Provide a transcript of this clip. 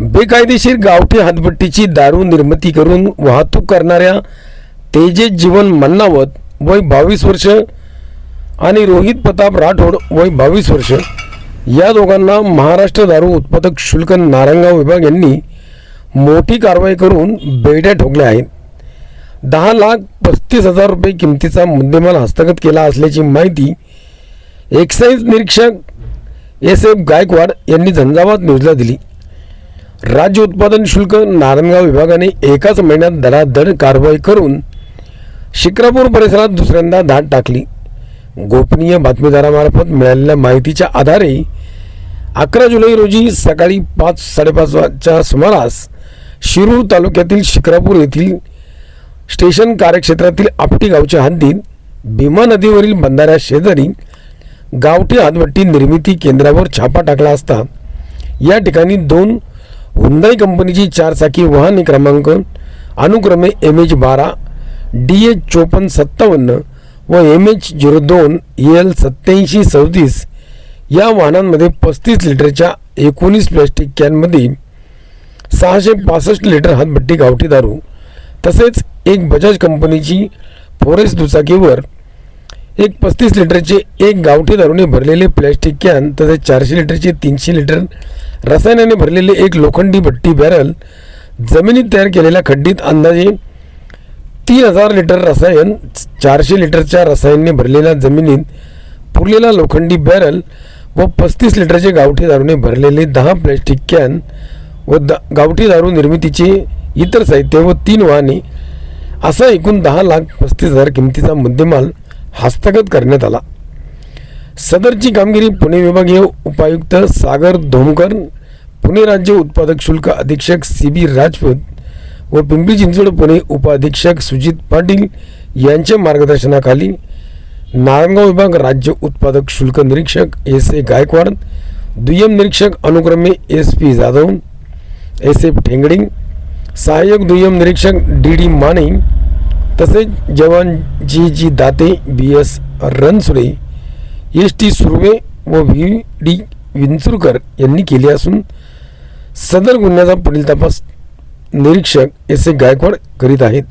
बेकायदेशीर गावठी हातभट्टीची दारू निर्मिती करून वाहतूक करणाऱ्या तेजेश जीवन मन्नावत वय बावीस वर्ष आणि रोहित प्रताप राठोड वय बावीस वर्ष या दोघांना महाराष्ट्र दारू उत्पादक शुल्क नारंगाव विभाग यांनी मोठी कारवाई करून बेड्या ठोकल्या आहेत. दहा लाख पस्तीस हजार रुपये किमतीचा मुद्देमाल हस्तगत केला असल्याची माहिती एक्साईज निरीक्षक एस एफ गायकवाड यांनी झंझावात न्यूजला दिली. राज्य उत्पादन शुल्क नारायणगाव विभागाने एकाच महिन्यात दराधड कारवाई करून शिक्रापूर परिसरात दुसऱ्यांदा धाड टाकली. गोपनीय बातमीदारामार्फत मिळालेल्या माहितीच्या आधारे अकरा जुलै रोजी सकाळी पाच साडेपाचच्या सुमारास शिरूर तालुक्यातील शिक्रापूर येथील स्टेशन कार्यक्षेत्रातील आपटी गावच्या हद्दीत भीमा नदीवरील बंधाऱ्या शेजारी गावठी हातभट्टी निर्मिती केंद्रावर छापा टाकला असता या ठिकाणी दोन हुंदाई कंपनीची चारचाकी वाहने क्रमांक अनुक्रमे एम एच बारा डी एच चोपन्न सत्तावन्न व एम एच झिरो दोन एल सत्याऐंशी सदतीस या वाहनांमध्ये पस्तीस लिटरच्या एकोणीस प्लॅस्टिक कॅनमध्ये सहाशे पासष्ट लिटर हातभट्टी गावठी दारू तसेच एक बजाज कंपनीची फोरेस्ट दुचाकीवर एक पस्तीस लिटरचे एक गावठी दारूने भरलेले प्लॅस्टिक कॅन तसेच चारशे लिटरचे तीनशे लिटर रसायनाने भरलेले एक लोखंडी भट्टी बॅरल जमिनीत तयार केलेल्या खड्डीत अंदाजे तीन हजार लिटर रसायन चारशे लिटरच्या रसायनने भरलेल्या जमिनीत पुरलेला लोखंडी बॅरल व पस्तीस लिटरचे गावठी दारूने भरलेले दहा प्लॅस्टिक कॅन व द गावठी दारू निर्मितीचे इतर साहित्य व तीन वाहने असा एकूण दहा लाख पस्तीस हजार किमतीचा मुद्देमाल हस्तगत करण्यात आला. सदरची कामगिरी पुणे विभागीय उपायुक्त सागर धोमकर पुणे राज्य उत्पादक शुल्क अधीक्षक सी बी राजपूत व पिंपरी चिंचवड पुणे उपाधीक्षक सुजित पाटील यांच्या मार्गदर्शनाखाली नारायणगाव विभाग राज्य उत्पादक शुल्क निरीक्षक एस ए गायकवाड दुय्यम निरीक्षक अनुक्रमे S P Jadhav S F Thengding सहाय्यक दुय्यम निरीक्षक डी डी माने तसेच जवान G G Date B S Ransure S T Surve व व्ही डी विंचुरकर यांनी केली असून सदर गुन्ह्याचा पुढील तपास निरीक्षक एस ए गायकवाड करीत आहेत.